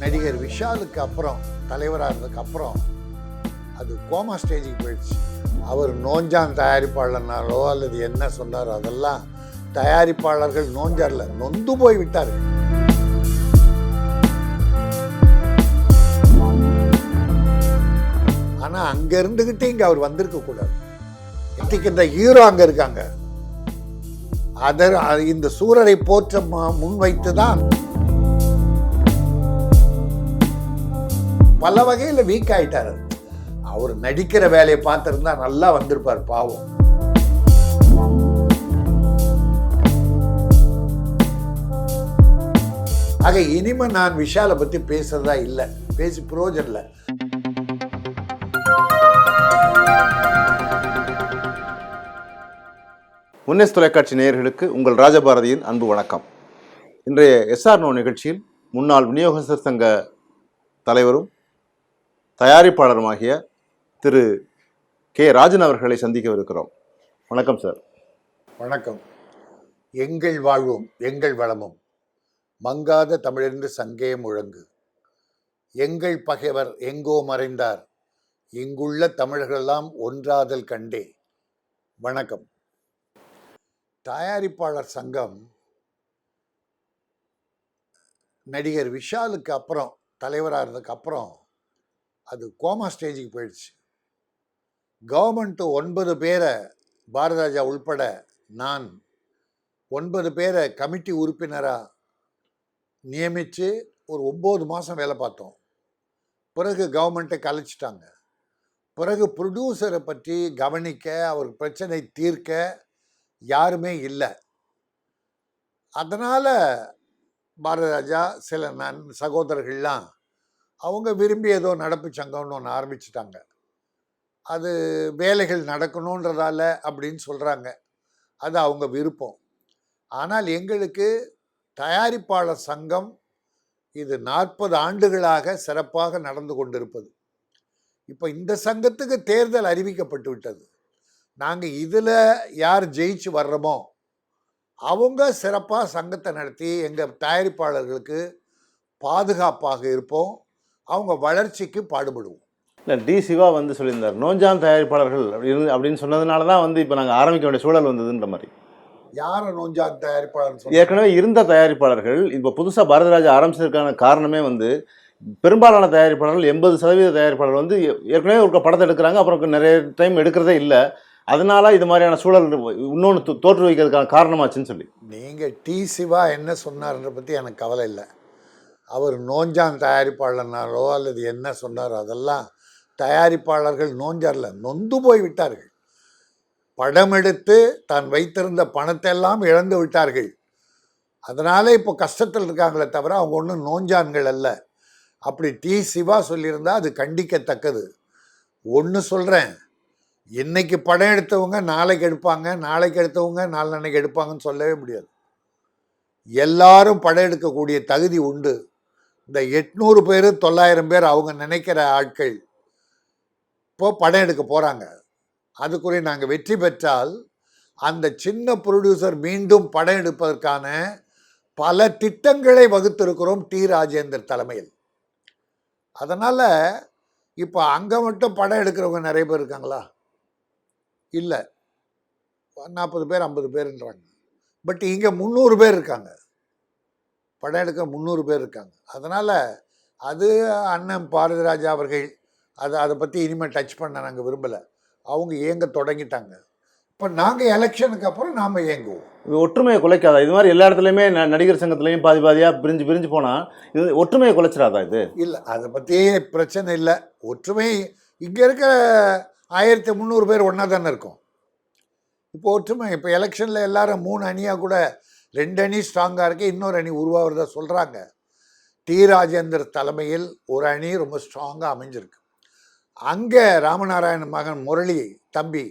நடிகர் விஷாலுக்கு அப்புறம் தலைவராக இருந்ததுக்கப்புறம் அது கோமா ஸ்டேஜுக்கு போயிடுச்சு. அவர் நோஞ்சான் தயாரிப்பாளர்னாலோ அல்லது என்ன சொன்னாரோ அதெல்லாம் தயாரிப்பாளர்கள் நோஞ்சார்ல நொந்து போய் விட்டார்கள் ஆனால் அங்கே இருந்துகிட்டே இங்கே அவர் வந்திருக்க கூடாது. இந்த ஹீரோ அங்கே இருக்காங்க. அதர் இந்த சூரரை போற்ற முன்வைத்து தான் பல வகையில் வீக் ஆகிட்டார் அவர் நடிக்கிற வேலையை பார்த்துருந்தா நல்லா வந்திருப்பார் பாவம். ஆக இனிமே நான் விஷாலை பற்றி பேசுறதா இல்லை. பேசி புரோஜன் இல்லை முன்னேஸ் தொலைக்காட்சி நேயர்களுக்கு உங்கள் ராஜபாரதியின் அன்பு வணக்கம். இன்றைய எஸ்ஆர் நோ நிகழ்ச்சியில் முன்னாள் விநியோகஸ்தர் சங்க தலைவரும் தயாரிப்பாளருமாகிய திரு கே. ராஜன் அவர்களை சந்திக்கவிருக்கிறோம். வணக்கம் சார். வணக்கம். எங்கள் வாழ்வும் எங்கள் வளமும். மங்காத தமிழென்று சங்கே முழங்கு. எங்கள் பகைவர் எங்கோ மறைந்தார். இங்குள்ள தமிழர்களெல்லாம் ஒன்றாதல் கண்டே. வணக்கம். தயாரிப்பாளர் சங்கம் நடிகர் விஷாலுக்கு அப்புறம் தலைவராக இருந்ததுக்கு அப்புறம் அது கோமா ஸ்டேஜுக்கு போயிடுச்சு. கவர்மெண்ட்டு ஒன்பது பேரை பாரதராஜா உள்பட நான் ஒன்பது பேரை கமிட்டி உறுப்பினராக நியமித்து ஒரு ஒம்பது மாதம் வேலை பார்த்தோம். பிறகு கவர்மெண்ட்டை கலைச்சிட்டாங்க. பிறகு ப்ரொடியூசரை பற்றி கவனிக்க அவர் பிரச்சனை தீர்க்க யாருமே இல்லை. அதனால் பாரதராஜா சில நன் சகோதரர்கள்லாம் அவங்க விரும்பி ஏதோ நடப்பு சங்கம்னு ஒன்று ஆரம்பிச்சிட்டாங்க. அது வேலைகள் நடக்கணுன்றதால அப்படின்னு சொல்கிறாங்க அது அவங்க விருப்பம். ஆனால் எங்களுக்கு தயாரிப்பாளர் சங்கம் இது நாற்பது ஆண்டுகளாக சிறப்பாக நடந்து கொண்டிருப்பது. இப்போ இந்த சங்கத்துக்கு தேர்தல் அறிவிக்கப்பட்டு விட்டது. நாங்கள் இதில் யார் ஜெயிச்சு வர்றோமோ அவங்க சிறப்பாக சங்கத்தை நடத்தி எங்கள் தயாரிப்பாளர்களுக்கு பாதுகாப்பாக இருப்போம். அவங்க வளர்ச்சிக்கு பாடுபடுவோம். இல்லை டி சிவா வந்து சொல்லியிருந்தார் நோஞ்சான் தயாரிப்பாளர்கள் அப்படின்னு அப்படின்னு சொன்னதுனால தான் வந்து இப்போ நாங்கள் ஆரம்பிக்க வேண்டிய சூழல் வந்ததுன்ற மாதிரி. யாரை நோஞ்சான் தயாரிப்பாளர் ஏற்கனவே இருந்த தயாரிப்பாளர்கள் இப்போ புதுசாக பாரதிராஜா ஆரம்பிச்சதுக்கான காரணமே வந்து பெரும்பாலான தயாரிப்பாளர்கள் எண்பது சதவீத தயாரிப்பாளர்கள் வந்து ஏற்கனவே ஒரு படத்தை எடுக்கிறாங்க அப்புறம் நிறைய டைம் எடுக்கிறதே இல்லை. அதனால இது மாதிரியான சூழல் இன்னொன்று தோற்று வைக்கிறதுக்கான காரணமாச்சுன்னு சொல்லி. நீங்கள் டி சிவா என்ன சொன்னார்ன்ற பற்றி எனக்கு கவலை இல்லை. அவர் நோஞ்சான் தயாரிப்பாளர்னாலோ அல்லது என்ன சொன்னாரோ அதெல்லாம் தயாரிப்பாளர்கள் நோஞ்சார்ல நொந்து போய் விட்டார்கள். படம் எடுத்து தான் வைத்திருந்த பணத்தை எல்லாம் இழந்து விட்டார்கள். அதனால இப்போ கஷ்டத்தில் இருக்காங்களே தவிர அவங்க ஒன்றும் நோஞ்சான்கள் அல்ல. அப்படி டி சிவா சொல்லியிருந்தால் அது கண்டிக்கத்தக்கது. ஒன்று சொல்கிறேன் இன்னைக்கு படம் எடுத்தவங்க நாளைக்கு எடுப்பாங்க நாளைக்கு எடுத்தவங்க நாளன்னைக்கு எடுப்பாங்கன்னு சொல்லவே முடியாது. எல்லாரும் படம் எடுக்கக்கூடிய தகுதி உண்டு. இந்த எட்நூறு பேர் தொள்ளாயிரம் பேர் அவங்க நினைக்கிற ஆட்கள் இப்போ படம் எடுக்க போகிறாங்க அதுக்குரிய நாங்கள் வெற்றி பெற்றால் அந்த சின்ன ப்ரொடியூசர் மீண்டும் படம் எடுப்பதற்கான பல திட்டங்களை வகுத்திருக்கிறோம் டி ராஜேந்தர் தலைமையில். அதனால் இப்போ அங்கே மட்டும் படம் எடுக்கிறவங்க நிறைய பேர் இருக்காங்களா? இல்லை. நாற்பது பேர் ஐம்பது பேருன்றாங்க. பட் இங்கே முந்நூறு பேர் இருக்காங்க. படம் எடுக்க முந்நூறு பேர் இருக்காங்க. அதனால் அது அண்ணன் பாரதிராஜா அவர்கள் அதை அதை பற்றி இனிமேல் டச் பண்ண நாங்கள் விரும்பலை. அவங்க இயங்க தொடங்கிட்டாங்க. இப்போ நாங்கள் எலெக்ஷனுக்கு அப்புறம் நாம் இயங்குவோம். இது ஒற்றுமையை குலைக்காதா? இது மாதிரி எல்லா இடத்துலையுமே நடிகர் சங்கத்துலேயும் பாதி பாதியாக பிரிஞ்சு பிரிஞ்சு போனால் இது ஒற்றுமையை குலைச்சிடாதா இது? இல்லை அதை பற்றி பிரச்சனை இல்லை. ஒற்றுமை இங்கே இருக்கிற ஆயிரத்தி முந்நூறு பேர் ஒன்றா தானே இருக்கும். இப்போ ஒற்றுமை இப்போ எலெக்ஷனில் எல்லாரும் மூணு அணியாக கூட ரெண்டு அணி ஸ்ட்ராங்காக இருக்கு இன்னொரு அணி உருவாகிறதா சொல்கிறாங்க டி. ராஜேந்தர் தலைமையில் ஒரு அணி ரொம்ப ஸ்ட்ராங்காக அமைஞ்சிருக்கு. அங்கே ராமநாராயண மகன் முரளி தம்பி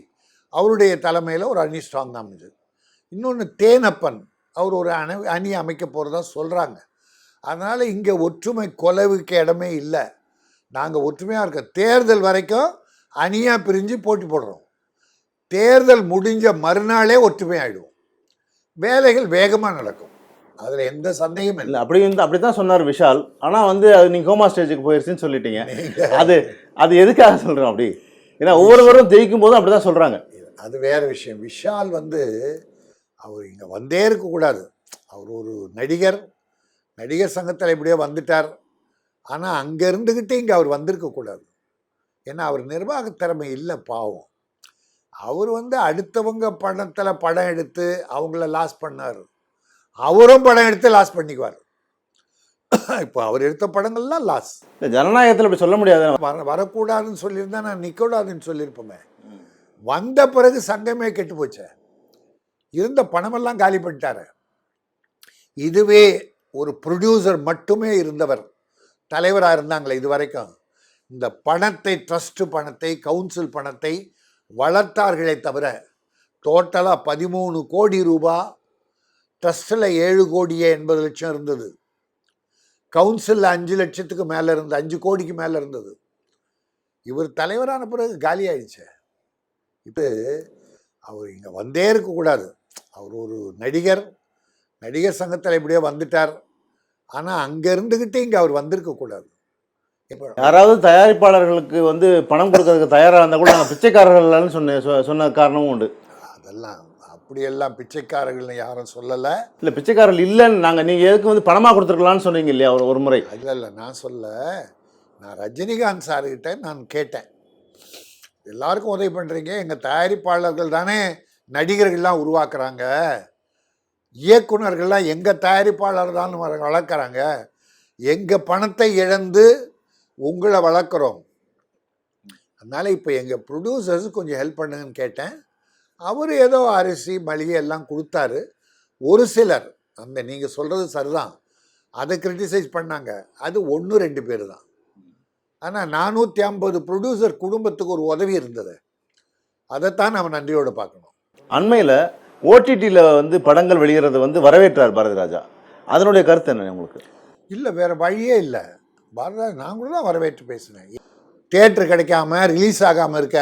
அவருடைய தலைமையில் ஒரு அணி ஸ்ட்ராங்காக அமைஞ்சது. இன்னொன்று தேனப்பன் அவர் ஒரு அணி அணி அமைக்க போகிறதா சொல்கிறாங்க அதனால் இங்கே ஒற்றுமை கொலவுக்கு இடமே இல்லை. நாங்கள் ஒற்றுமையாக இருக்க தேர்தல் வரைக்கும் அணியாக பிரிஞ்சு போட்டி போடுறோம். தேர்தல் முடிஞ்ச மறுநாளே ஒற்றுமையாயிடுவோம் வேலைகள் வேகமாக நடக்கும். அதுல எந்த சந்தேகமும் இல்லை. அப்படி வந்து அப்படி தான் சொன்னார் விஷால். ஆனால் வந்து அது நீங்கள் கோமா ஸ்டேஜுக்கு போயிருச்சுன்னு சொல்லிட்டீங்க. அது அது எதுக்காக சொல்கிறோம் அப்படி? ஏன்னா ஒவ்வொருவரும் ஜெயிக்கும் போதும் அப்படி தான் சொல்கிறாங்க அது வேற விஷயம். விஷால் வந்து அவர் இங்க வந்தே இருக்கக்கூடாது அவர் ஒரு நடிகர். நடிகர் சங்கத்தில் எப்படியோ வந்துட்டார். ஆனா அங்க இருந்துகிட்டே இங்க அவர் வந்திருக்க கூடாது. ஏன்னா அவர் நிர்வாக திறமை இல்லை பாவம். அவர் வந்து அடுத்தவங்க படத்துல படம் எடுத்து அவங்கள லாஸ் பண்ணார். அவரும் படம் எடுத்து லாஸ் பண்ணிக்குவார். இப்போ அவர் எடுத்த படங்கள்லாம் லாஸ் ஜனநாயகத்தில் அப்படி சொல்ல முடியாது. வர வரக்கூடாதுன்னு சொல்லியிருந்தா நான் நிற்கக்கூடாதுன்னு சொல்லியிருப்போமே. வந்த பிறகு சங்கமே கெட்டு போச்சே. இருந்த பணமெல்லாம் காலி பண்ணிட்டாரு. இதுவே ஒரு ப்ரொடியூசர் மட்டுமே இருந்தவர். தலைவராக இருந்தாங்களே இது வரைக்கும். இந்த பணத்தை ட்ரஸ்ட் பணத்தை கவுன்சில் பணத்தை வளர்த்தார்களே தவிர டோட்டலாக பதிமூணு கோடி ரூபா ட்ரஸ்ட்டில் ஏழு கோடியே எண்பது லட்சம் இருந்தது. கவுன்சிலில் அஞ்சு லட்சத்துக்கு மேலே இருந்தது அஞ்சு கோடிக்கு மேலே இருந்தது. இவர் தலைவரான பிறகு காலி ஆயிடுச்சு. இப்போ அவர் இங்கே வந்தே இருக்கக்கூடாது அவர் ஒரு நடிகர். நடிகர் சங்கத்தில் எப்படியோ வந்துட்டார். ஆனால் அங்கே இருந்துக்கிட்டே இங்கே அவர் வந்திருக்கக்கூடாது யாராவது தயாரிப்பாளர்களுக்கு வந்து பணம் கொடுக்கறதுக்கு தயாராக இருந்தால் கூட நாங்கள் பிச்சைக்காரர்கள்னு சொன்ன சொ- சொன்ன காரணமும் உண்டு. அதெல்லாம் அப்படியெல்லாம் பிச்சைக்காரர்கள்னு யாரும் சொல்லலை. இல்லை பிச்சைக்காரர்கள் இல்லைன்னு நாங்கள் நீங்கள் எதுக்கு வந்து பணமாக கொடுத்துருக்கலாம்னு சொன்னீங்க இல்லையா ஒரு ஒரு முறை? இல்லை இல்லை நான் சொல்ல நான் ரஜினிகாந்த் சார்கிட்ட நான் கேட்டேன். எல்லாருக்கும் உதவி பண்ணுறீங்க எங்கள் தயாரிப்பாளர்கள் தானே நடிகர்கள்லாம் உருவாக்குறாங்க. இயக்குனர்கள்லாம் எங்கள் தயாரிப்பாளர் தான் வளர்க்குறாங்க. எங்கள் பணத்தை இழந்து உங்களை வளர்க்குறோம். அதனால் இப்போ எங்கள் ப்ரொடியூசர்ஸ் கொஞ்சம் ஹெல்ப் பண்ணுங்கன்னு கேட்டேன். அவர் ஏதோ அரிசி மளிகை எல்லாம் கொடுத்தாரு. ஒரு சிலர் அந்த நீங்கள் சொல்கிறது சரிதான். அதை கிரிட்டிசைஸ் பண்ணாங்க. அது ஒன்று ரெண்டு பேர் தான். ஆனால் நானூற்றி ஐம்பது ப்ரொடியூசர் குடும்பத்துக்கு ஒரு உதவி இருந்தது. அதைத்தான் நம்ம நன்றியோடு பார்க்கணும். அண்மையில் ஓடிடியில் வந்து படங்கள் வெளியிடுறது வந்து வரவேற்றார் பாரதி ராஜா. அதனுடைய கருத்து என்ன உங்களுக்கு? இல்லை வேறு வழியே இல்லை. பாரதா நான் கூட தான் வரவேற்று பேசினேன். தேட்டர் கிடைக்காம ரிலீஸ் ஆகாமல் இருக்க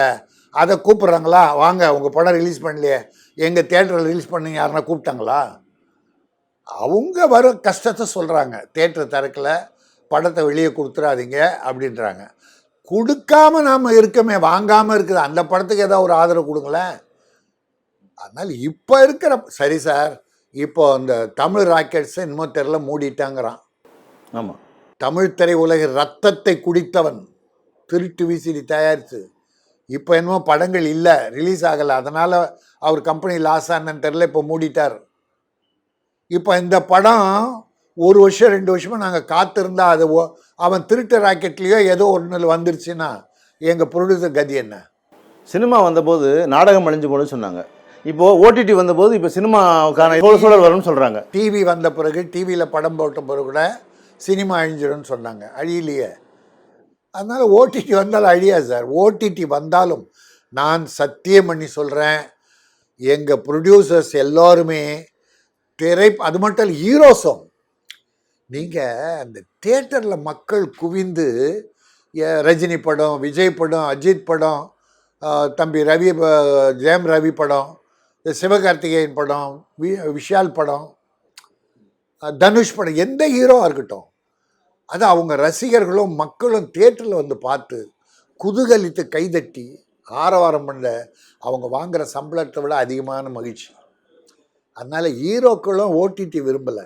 அதை கூப்பிட்றாங்களா? வாங்க உங்கள் படம் ரிலீஸ் பண்ணலையே. எங்கள் தேட்டரில் ரிலீஸ் பண்ணுங்க யாருன்னா கூப்பிட்டாங்களா? அவங்க வர கஷ்டத்தை சொல்கிறாங்க தேட்டர் திறக்கல படத்தை வெளியே கொடுத்துறாதீங்க அப்படின்றாங்க. கொடுக்காம நாம் இருக்கமே வாங்காமல் இருக்குது. அந்த படத்துக்கு ஏதாவது ஒரு ஆதரவு கொடுங்களேன். அதனால் இப்போ இருக்கிற சரி சார் இப்போ இந்த தமிழ் ராக்கெட்ஸை இன்னமும் தெரில மூடிட்டாங்கிறான். ஆமாம் தமிழ் திரை உலக ரத்தத்தை குடித்தவன் திருட்டு விசிடி தயாரித்து இப்போ என்னமோ படங்கள் இல்லை ரிலீஸ் ஆகலை. அதனால் அவர் கம்பெனி லாஸ் ஆனன்னு தெரில இப்போ மூடிட்டார். இப்போ இந்த படம் ஒரு வருஷம் ரெண்டு வருஷமாக நாங்கள் காத்திருந்தா அது ஓ- அவன் திருட்டு ராக்கெட்லேயோ ஏதோ ஒன்றில் வந்துருச்சுன்னா எங்கள் ப்ரொடியூசர் கதி என்ன? சினிமா வந்தபோது நாடகம் அழிஞ்சு போன்னு சொன்னாங்க. இப்போ ஓடிடி வந்தபோது இப்போ சினிமாவுக்கான இவ்வளோ சூழல் வரும்னு சொல்கிறாங்க டிவி வந்த பிறகு டிவியில் படம் போட்ட பிறகு கூட சினிமா அழிஞ்சிடும்னு சொன்னாங்க. அழியலையே. அதனால் ஓடிடி வந்தாலும் அழியாது சார். ஓடிடி வந்தாலும் நான் சத்தியம் பண்ணி சொல்கிறேன் எங்கள் ப்ரொடியூசர்ஸ் எல்லோருமே திரை அது மட்டும் இல்லை ஹீரோஸும் நீங்கள் அந்த தேட்டரில் மக்கள் குவிந்து ரஜினி படம் விஜய் படம் அஜித் படம் தம்பி ரவி ஜெயம் ரவி படம் சிவகார்த்திகேயன் படம் வி விஷால் படம் தனுஷ் படம் எந்த ஹீரோவாக இருக்கட்டும் அது அவங்க ரசிகர்களும் மக்களும் தேட்டரில் வந்து பார்த்து குதூகலித்து கைதட்டி ஆரவாரம் பண்ண அவங்க வாங்குற சம்பளத்தை விட அதிகமான மகிழ்ச்சி. அதனால் ஹீரோக்களும் ஓடிடி விரும்பலை.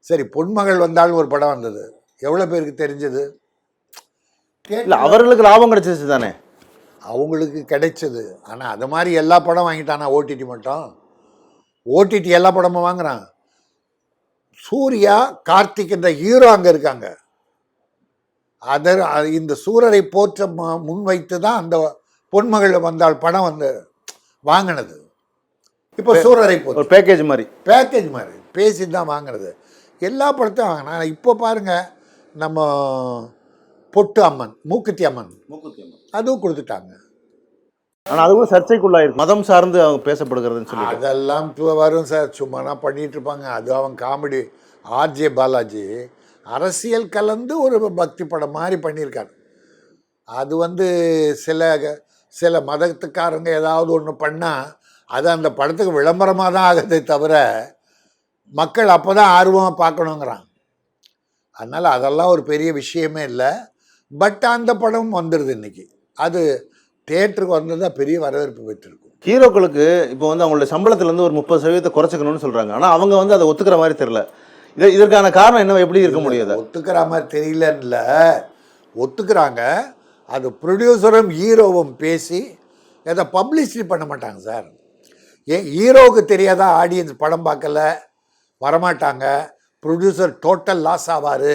சரி பொன்மகள் வந்தாலும் ஒரு படம் வந்தது. எவ்வளோ பேருக்கு தெரிஞ்சது? இல்லை அவர்களுக்கு லாபம் கிடைச்சிச்சு தானே? அவங்களுக்கு கிடைச்சது. ஆனால் அது மாதிரி எல்லா படம் வாங்கிட்டானா ஓடிடி மட்டும்? ஓடிடி எல்லா படமும் வாங்குறான். சூர்யா கார்த்திக் என்ற ஹீரோ அங்கே இருக்காங்க. அதை அது இந்த சூரரை போற்ற ம- முன்வைத்து தான் அந்த பொன்மகள் வந்தால் படம் வந்து வாங்கினது. இப்போ சூரரை போற்று. ஒரு பேக்கேஜ் மாதிரி. பேக்கேஜ் மாதிரி. பேசி தான் வாங்குறது எல்லா படத்தையும் வாங்கினா இப்போ பாருங்க நம்ம பொட்டு அம்மன். மூக்குத்தி அம்மன். அதுவும் கொடுத்துட்டாங்க. ஆனால் அதுவும் கூட சர்ச்சைக்குள்ளாயிருக்கு. மதம் சார்ந்து அவங்க பேசப்படுகிறதுன்னு சொல்லி அதெல்லாம் இப்போ வரும் சார். சும்மா நான் பண்ணிட்டு இருப்பாங்க. அது அவன் காமெடி. ஆர்ஜே பாலாஜி அரசியல் கலந்து ஒரு பக்தி படம் மாதிரி பண்ணியிருக்காரு. அது வந்து சில சில மதத்துக்காரங்க ஏதாவது ஒன்று பண்ணால் அது அந்த படத்துக்கு விளம்பரமாக தான் ஆகுதே தவிர மக்கள் அப்போ தான் ஆர்வமாக பார்க்கணுங்கிறான் அதனால் அதெல்லாம் ஒரு பெரிய விஷயமே இல்லை. பட் அந்த படம் வந்துடுது இன்னைக்கு. அது தேட்டருக்கு வந்ததா பெரிய வரவேற்பு பெற்றிருக்கும். ஹீரோக்களுக்கு இப்போ வந்து அவங்களோட சம்பளத்துல இருந்து ஒரு முப்பது சதவீதத்தை குறைச்சிக்கணும்னு சொல்றாங்க. ஆனா அவங்க வந்து அதை ஒத்துக்கிற மாதிரி தெரியல. இது இதற்கான காரணம் என்ன எப்படி இருக்க முடியாது ஒத்துக்கிற மாதிரி தெரியலன்னு ஒத்துக்கிறாங்க. அது ப்ரொடியூசரும் ஹீரோவும் பேசி அதை பப்ளிசிட்டி பண்ண மாட்டாங்க சார். ஏன் ஹீரோவுக்கு தெரியாதா ஆடியன்ஸ் படம் பார்க்கல? வரமாட்டாங்க. ப்ரொடியூசர் டோட்டல் லாஸ் ஆவார்.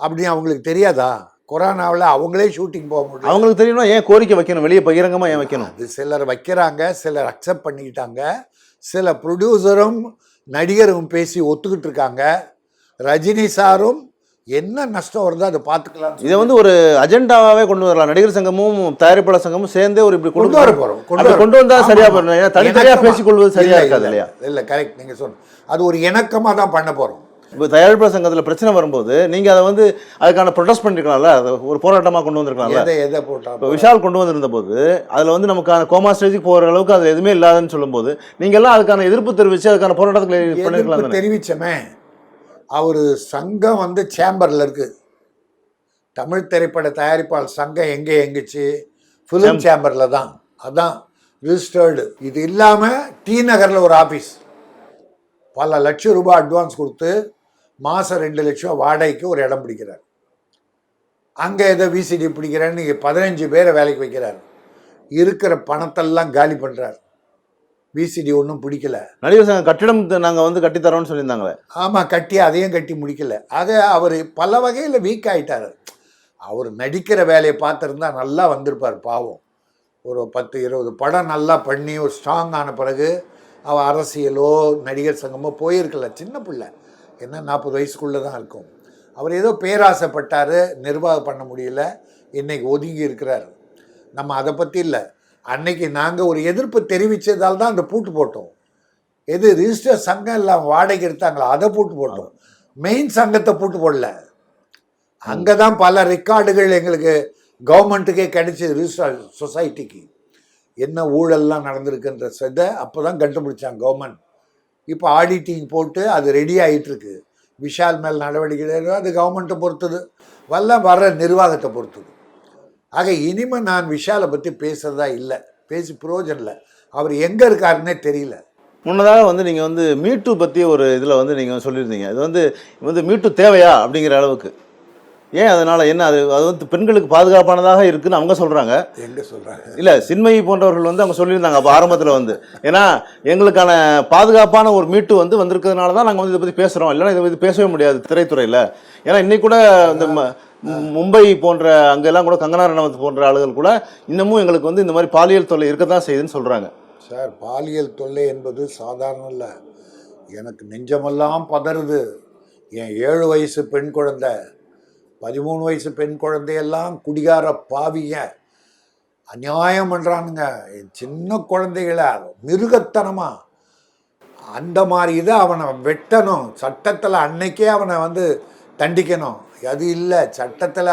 அப்படின்னு அவங்களுக்கு தெரியாதா? கொரோனாவில் அவங்களே ஷூட்டிங் போக முடியும் அவங்களுக்கு தெரியணும்னா ஏன் கோரிக்கை வைக்கணும்? வெளியே பகிரங்கமா ஏன் வைக்கணும்? அது சிலர் வைக்கிறாங்க சிலர் அக்செப்ட் பண்ணிக்கிட்டாங்க. சில ப்ரொடியூசரும் நடிகரும் பேசி ஒத்துக்கிட்டு இருக்காங்க. ரஜினி சாரும் என்ன நஷ்டம் வருதோ அதை பார்த்துக்கலாம் இதை வந்து ஒரு அஜெண்டாவே கொண்டு வரலாம். நடிகர் சங்கமும் தயாரிப்பாளர் சங்கமும் சேர்ந்தே ஒரு இப்படி கொண்டு வர அப்படி கொண்டு வந்தா சரியா போயிடும் ஏன்னா தனித்தனியா பேசிக்கொள்வது சரியா இருக்காது இல்லையா? இல்ல கரெக்ட் நீங்க சொன்ன அது ஒரு இணக்கமா தான் பண்ண போறோம். இப்போ தயாரிப்பாளர் சங்கத்துல பிரச்சனை வரும்போது நீங்க அதை வந்து அதுக்கான ப்ரொடெஸ்ட் பண்ணிருக்கலாம்ல? அதை ஒரு போராட்டமா கொண்டு வந்திருக்கலாம்ல? எதை எதை போட்டா இப்போ விஷால் கொண்டு வந்திருந்த போது அதில் வந்து நமக்கான கோமா ஸ்டேஜுக்கு போகிற அளவுக்கு அது எதுவுமே இல்லாதுன்னு சொல்லும்போது நீங்க எல்லாம் அதுக்கான எதிர்ப்பு தெரிவித்து அதுக்கான போராட்டத்துக்கு பண்ணிருக்கலாம் தெரிவிச்சமே. அவர் சங்கம் வந்து சேம்பர்ல இருக்கு. தமிழ் திரைப்பட தயாரிப்பாளர் சங்கம் எங்கே எங்குச்சு? ஃபிலிம் சேம்பர்ல தான். அதான் ரிஜிஸ்டர்டு இது இல்லாம டி நகர்ல ஒரு ஆபீஸ் பல லட்சம் ரூபாய் அட்வான்ஸ் கொடுத்து மாசம் ரெண்டு லட்சம் வாடகைக்கு ஒரு இடம் பிடிக்கிறார். அங்கே ஏதோ விசிடி பிடிக்கிறேன்னு பதினஞ்சு பேரை வேலைக்கு வைக்கிறார். இருக்கிற பணத்தெல்லாம் காலி பண்றார். விசிடி ஒன்றும் பிடிக்கல. நடிகர் சங்கம் கட்டிடம் நாங்கள் வந்து கட்டித்தரோம்னு சொல்லியிருந்தாங்களே. ஆமாம் கட்டி அதையும் கட்டி முடிக்கல. ஆக அவர் பல வகையில் வீக் ஆயிட்டாரு. அவர் நடிக்கிற வேலையை பார்த்துருந்தா நல்லா வந்திருப்பார் பாவம். ஒரு பத்து இருபது படம் நல்லா பண்ணி ஒரு ஸ்ட்ராங் ஆன பிறகு அவள் அரசியலோ நடிகர் சங்கமோ போயிருக்கல சின்ன பிள்ளை. என்ன நாற்பது வயசுக்குள்ளே தான் இருக்கும். அவர் ஏதோ பேராசைப்பட்டார் நிர்வாகம் பண்ண முடியல இன்னைக்கு ஒதுங்கி இருக்கிறார். நம்ம அதை பற்றி இல்லை. அன்னைக்கு நாங்கள் ஒரு எதிர்ப்பு தெரிவித்ததால் தான் அந்த பூட்டு போட்டோம். எது ரிஜிஸ்டர் சங்கம் எல்லாம் வாடகை எடுத்தாங்களோ அதை பூட்டு போட்டோம். மெயின் சங்கத்தை பூட்டு போடல. அங்கே தான் பல ரெக்கார்டுகள் எங்களுக்கு கவர்மெண்ட்டுக்கே கிடைச்சது ரிஜிஸ்டர் சொசைட்டிக்கு என்ன ஊழல்லாம் நடந்திருக்குன்ற இதை அப்போ தான் கண்டுபிடிச்சாங்க கவர்மெண்ட் இப்போ ஆடிட்டிங் போட்டு அது ரெடி ஆகிட்டுருக்கு விஷால் மேல் நடவடிக்கை அது கவர்மெண்ட்டை பொறுத்தது. வல்ல வர்ற நிர்வாகத்தை பொறுத்தது. ஆக இனிமே நான் விஷாலை பற்றி பேசுகிறதா இல்லை. பேசி பிரயோஜனம் இல்லை. அவர் எங்கே இருக்காருன்னே தெரியல. முன்னதாக வந்து நீங்கள் வந்து மீட்டு பற்றி ஒரு இதில் வந்து நீங்கள் சொல்லியிருந்தீங்க. இது வந்து வந்து மீட்டு தேவையா அப்படிங்கிற அளவுக்கு? ஏன் அதனால என்ன? அது அது வந்து பெண்களுக்கு பாதுகாப்பானதாக இருக்குன்னு அவங்க சொல்கிறாங்க எங்கே சொல்கிறாங்க இல்லை சின்மயி போன்றவர்கள் வந்து அவங்க சொல்லியிருந்தாங்க அப்போ ஆரம்பத்தில் வந்து. ஏன்னா எங்களுக்கான பாதுகாப்பான ஒரு மீட்டு வந்து வந்திருக்கிறதுனால தான் நாங்கள் வந்து இதை பற்றி பேசுகிறோம் இல்லைன்னா இதை பற்றி பேசவே முடியாது திரைத்துறையில். ஏன்னா இன்னைக்கு கூட இந்த மும்பை போன்ற அங்கெல்லாம் கூட கங்கனா ரணவத் போன்ற ஆளுகள் கூட இன்னமும் எங்களுக்கு வந்து இந்த மாதிரி பாலியல் தொல்லை இருக்க தான் செய்யுதுன்னு சொல்கிறாங்க சார் பாலியல் தொல்லை என்பது சாதாரணம் இல்லை. எனக்கு நெஞ்சமெல்லாம் பதறுது. என் ஏழு வயசு பெண் குழந்தை. பதிமூணு வயசு பெண் குழந்தையெல்லாம் குடிகார பாவிங்க. அநியாயம் பண்ணுறானுங்க என் சின்ன குழந்தைகளை மிருகத்தனமாக அந்த மாதிரி இதை அவனை வெட்டணும். சட்டத்தில் அன்னைக்கே அவனை வந்து தண்டிக்கணும். அது இல்லை. சட்டத்தில்